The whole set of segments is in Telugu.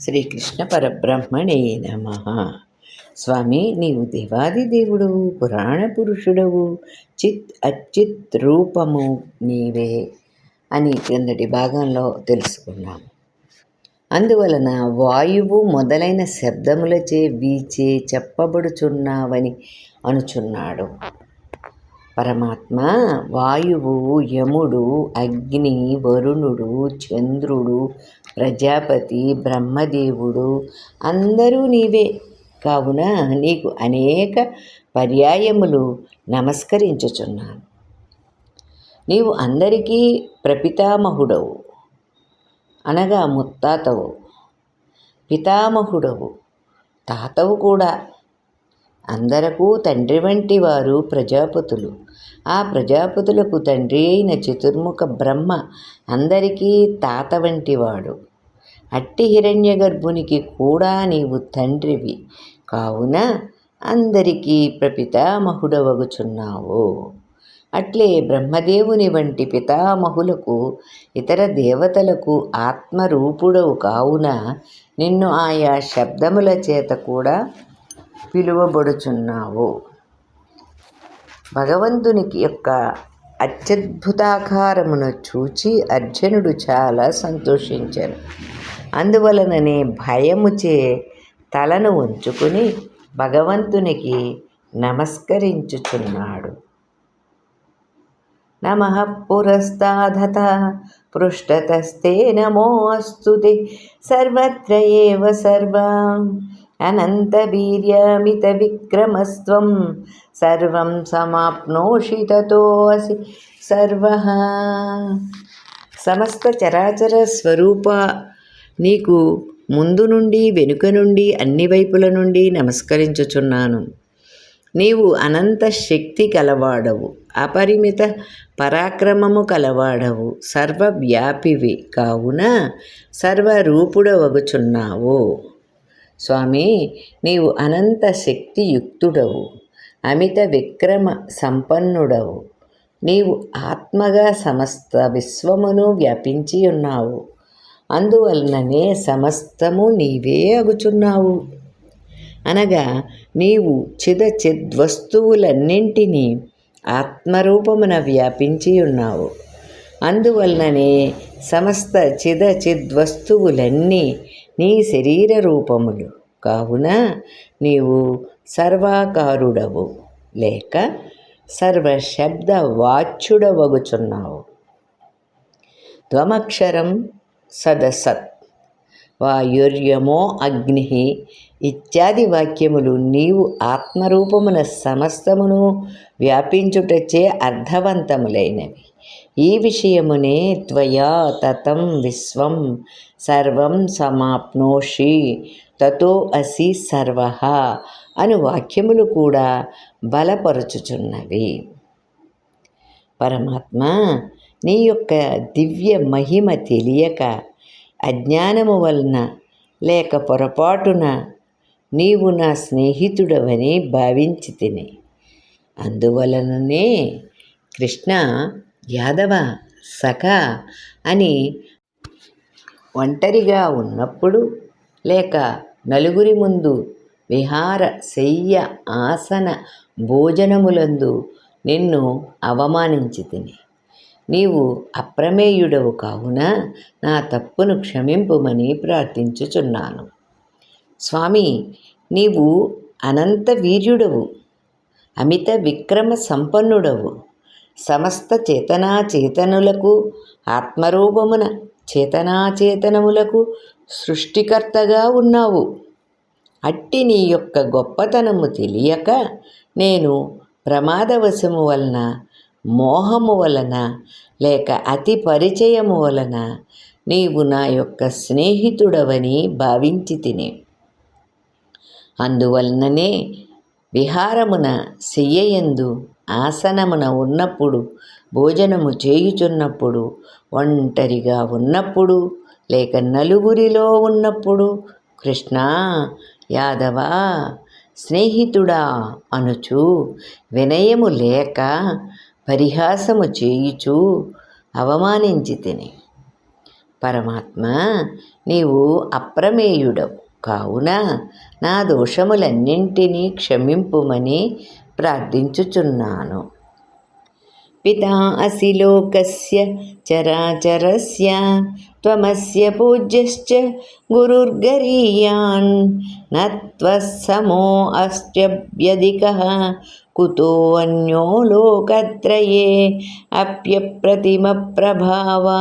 శ్రీకృష్ణ పరబ్రహ్మణే నమ. స్వామి నీవు దేవాది దేవుడవు పురాణ పురుషుడవు చిత్ అచిత్ రూపము నీవే అని క్రిందటి భాగంలో తెలుసుకున్నాము అందువలన వాయువు మొదలైన శబ్దములచే వీచే చెప్పబడుచున్నావని అనుచున్నాడు. పరమాత్మ వాయువు యముడు అగ్ని వరుణుడు చంద్రుడు ప్రజాపతి బ్రహ్మదేవుడు అందరూ నీవే. కావున నీకు అనేక పర్యాయములు నమస్కరించుచున్నాను. నీవు అందరికీ ప్రపితామహుడవు. అనగా ముత్తాతవు. పితామహుడవు. తాతవు కూడా అందరకు తండ్రి వంటి వారు ప్రజాపతులు. ఆ ప్రజాపతులకు తండ్రి అయిన చతుర్ముఖ బ్రహ్మ అందరికీ తాత వంటివాడు. అట్టి హిరణ్య గర్భునికి కూడా నీవు తండ్రివి. కావున అందరికీ ప్రపితామహుడవగుచున్నావు. అట్లే బ్రహ్మదేవుని వంటి పితామహులకు ఇతర దేవతలకు ఆత్మరూపుడవు కావున నిన్ను ఆయా శబ్దముల చేత కూడా పిలువబడుచున్నావు. భగవంతునికి యొక్క అత్యద్భుతాకారమును చూచి అర్జునుడు చాలా సంతోషించాను అందువలననే భయముచే తలను ఉంచుకుని భగవంతునికి నమస్కరించుచున్నాడు. నమ పురస్తాధత పృష్టతస్తే నమో అస్తు సర్వత్ర ఏవ సర్వం. అనంతవీర్యమిత విక్రమస్త్వం సర్వం సమాప్నోషి తతోసి సర్వ సమస్త చరాచర స్వరూప నీకు ముందు నుండి వెనుక నుండి అన్ని వైపుల నుండి నమస్కరించుచున్నాను. నీవు అనంత శక్తి కలవాడవు అపరిమిత పరాక్రమము కలవాడవు సర్వవ్యాపివి కావున సర్వరూపుడవగుచున్నావు. స్వామి నీవు అనంత శక్తియుక్తుడవు అమిత విక్రమ సంపన్నుడవు. నీవు ఆత్మగా సమస్త విశ్వమును వ్యాపించి ఉన్నావు. అందువలననే సమస్తము నీవే అగుచున్నావు. అనగా నీవు చిద చిద్వస్తువులన్నింటినీ ఆత్మరూపమున వ్యాపించి ఉన్నావు. అందువలననే సమస్త చిద చిద్వస్తువులన్నీ నీ శరీర రూపములు. కావున నీవు సర్వాకారుడవు. లేక సర్వశబ్ద వాచ్యుడవగుచున్నావు త్వమక్షరం సదసత్. వాయుర్యమో అగ్ని ఇత్యాది వాక్యములు నీవు ఆత్మరూపమున సమస్తమును వ్యాపించుటచే అర్థవంతములైనవి. ఈ విషయమునే త్వయా తతం విశ్వం సర్వం సమాప్నోషి తతో అసి సర్వ అను వాక్యములు కూడా బలపరుచుచున్నవి. పరమాత్మ నీ యొక్క దివ్య మహిమ తెలియక అజ్ఞానము వలన లేక పొరపాటున నీవు నా స్నేహితుడవని భావించి తిని అందువలననే కృష్ణ యాదవ సఖ అని ఒంటరిగా ఉన్నప్పుడు లేక నలుగురి ముందు విహార శయ్య ఆసన భోజనములందు నిన్ను అవమానించి తిని. నీవు అప్రమేయుడవు కావున నా తప్పును క్షమింపుమని ప్రార్థించుచున్నాను. స్వామి నీవు అనంత వీర్యుడవు. అమిత విక్రమ సంపన్నుడవు. సమస్త చేతనాచేతనులకు ఆత్మరూపమున చేతనాచేతనములకు సృష్టికర్తగా ఉన్నావు. అట్టి నీ యొక్క గొప్పతనము తెలియక నేను ప్రమాదవశము వలన మోహము వలన లేక అతి పరిచయము వలన నీవు నా యొక్క స్నేహితుడవని భావించి తినే. అందువలననే విహారమున శయ్యయందు ఆసనమున ఉన్నప్పుడు భోజనము చేయుచున్నప్పుడు ఒంటరిగా ఉన్నప్పుడు లేక నలుగురిలో ఉన్నప్పుడు కృష్ణ యాదవ స్నేహితుడా అనుచు వినయము లేక పరిహాసము చేయుచు అవమానించి తిని. పరమాత్మ నీవు అప్రమేయుడవు. కావున నా దోషములన్నింటినీ క్షమింపుమని ప్రార్థించుచున్నాను. పితా అసి లోకస్య చరాచరస్య త్వమస్య పూజ్యశ్చ గురుర్గరీయాన్ నత్వసమో అస్త్యభ్యధిక కుతో అన్యో లోకత్రయే అప్యప్రతిమ ప్రభావా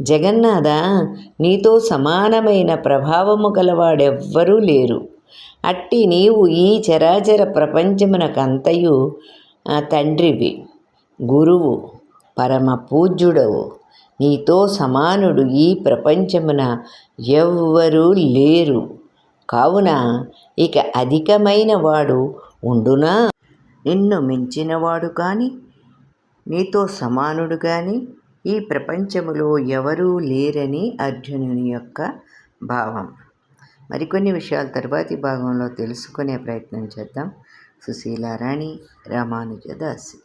జగన్నాథ నీతో సమానమైన ప్రభావము గలవాడెవ్వరూ లేరు. అట్టి నీవు ఈ చరాచర ప్రపంచమునకంతయు తండ్రివి గురువు పరమ పూజ్యుడవు. నీతో సమానుడు ఈ ప్రపంచమున ఎవ్వరూ లేరు. కావున ఇక అధికమైన వాడు ఉండునా? నిన్ను మించినవాడు కానీ నీతో సమానుడు కానీ ఈ ప్రపంచములో ఎవరూ లేరని అర్జునుని యొక్క భావం. మరికొన్ని విషయాలు తర్వాతి భాగంలో తెలుసుకునే ప్రయత్నం చేద్దాం. సుశీలారాణి రామానుజదాసి.